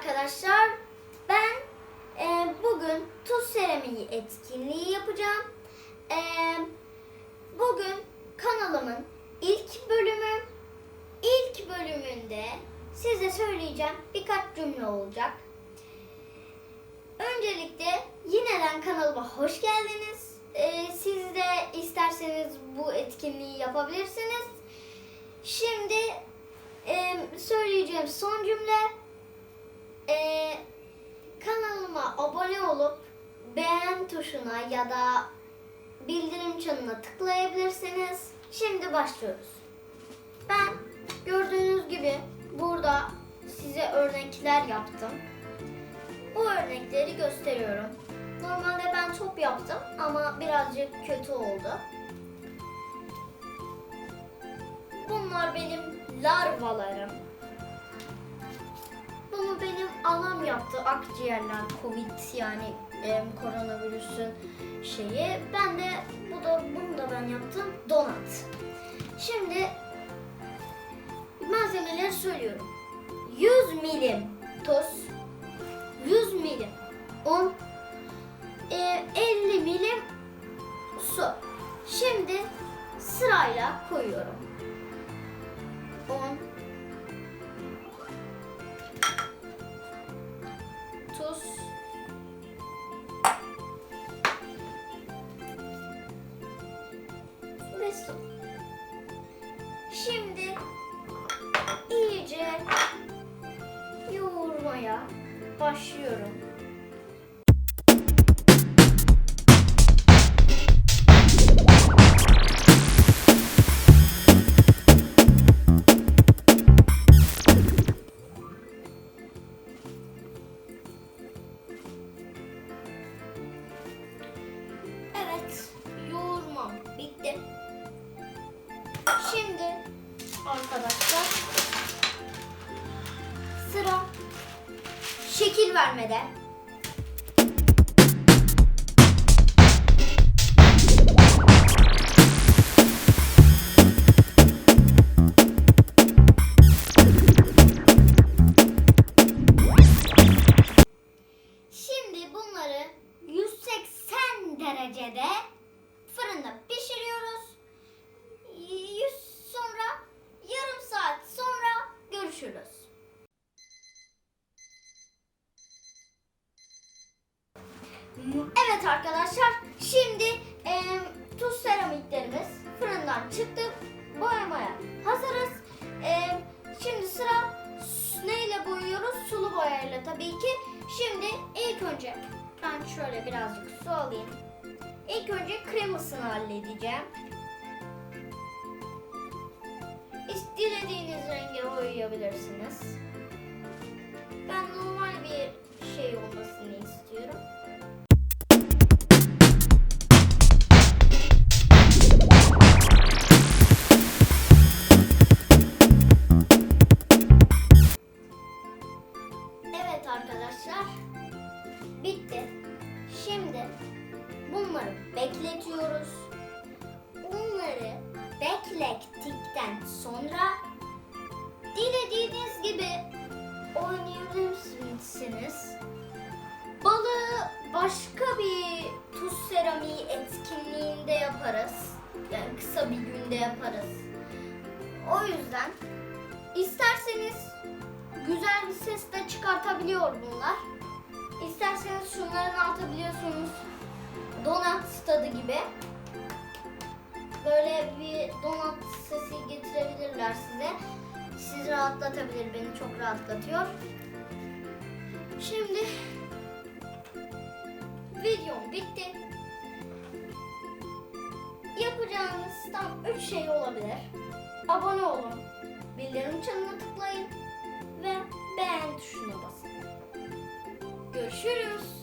arkadaşlar. Ben e, bugün tuz seramiği etkinliği yapacağım. E, bugün kanalımın ilk bölümü. İlk bölümünde size söyleyeceğim birkaç cümle olacak. Öncelikle yineden kanalıma hoş geldiniz. E, siz de isterseniz bu etkinliği yapabilirsiniz. Şimdi e, söyleyeceğim son cümle e, abone olup beğen tuşuna ya da bildirim çanına tıklayabilirsiniz. Şimdi başlıyoruz. Ben gördüğünüz gibi burada size örnekler yaptım. Bu örnekleri gösteriyorum. Normalde ben top yaptım ama birazcık kötü oldu. Bunlar benim larvalarım. Benim anam yaptı. Akciğerler, covid yani e, koronavirüsün şeyi. Ben de bu da bunu da ben yaptım. Donat. Şimdi malzemeleri söylüyorum. 100 milim toz, 100 milim un, e, 50 milim su. Şimdi sırayla koyuyorum. Un, Şimdi iyice yoğurmaya başlıyorum. Evet, yoğurmam bitti. Arkadaşlar sıra şekil vermede. Evet arkadaşlar şimdi e, tuz seramiklerimiz fırından çıktı. Boyamaya hazırız. E, şimdi sıra neyle boyuyoruz? Sulu boyayla tabii ki. Şimdi ilk önce ben şöyle birazcık su alayım. İlk önce kremasını halledeceğim. Dilediğiniz renge boyayabilirsiniz. Bekletiyoruz. Bunları beklettikten sonra dilediğiniz gibi oynayabilirsiniz. Balığı başka bir tuz seramiği etkinliğinde yaparız. Yani kısa bir günde yaparız. O yüzden isterseniz güzel bir ses de çıkartabiliyor bunlar. İsterseniz şunların atabiliyorsunuz. Donat tadı gibi. Böyle bir donat sesi getirebilirler size. Sizi rahatlatabilir. Beni çok rahatlatıyor. Şimdi videom bitti. Yapacağınız tam 3 şey olabilir. Abone olun. Bildirim çanına tıklayın ve beğen tuşuna basın. Görüşürüz.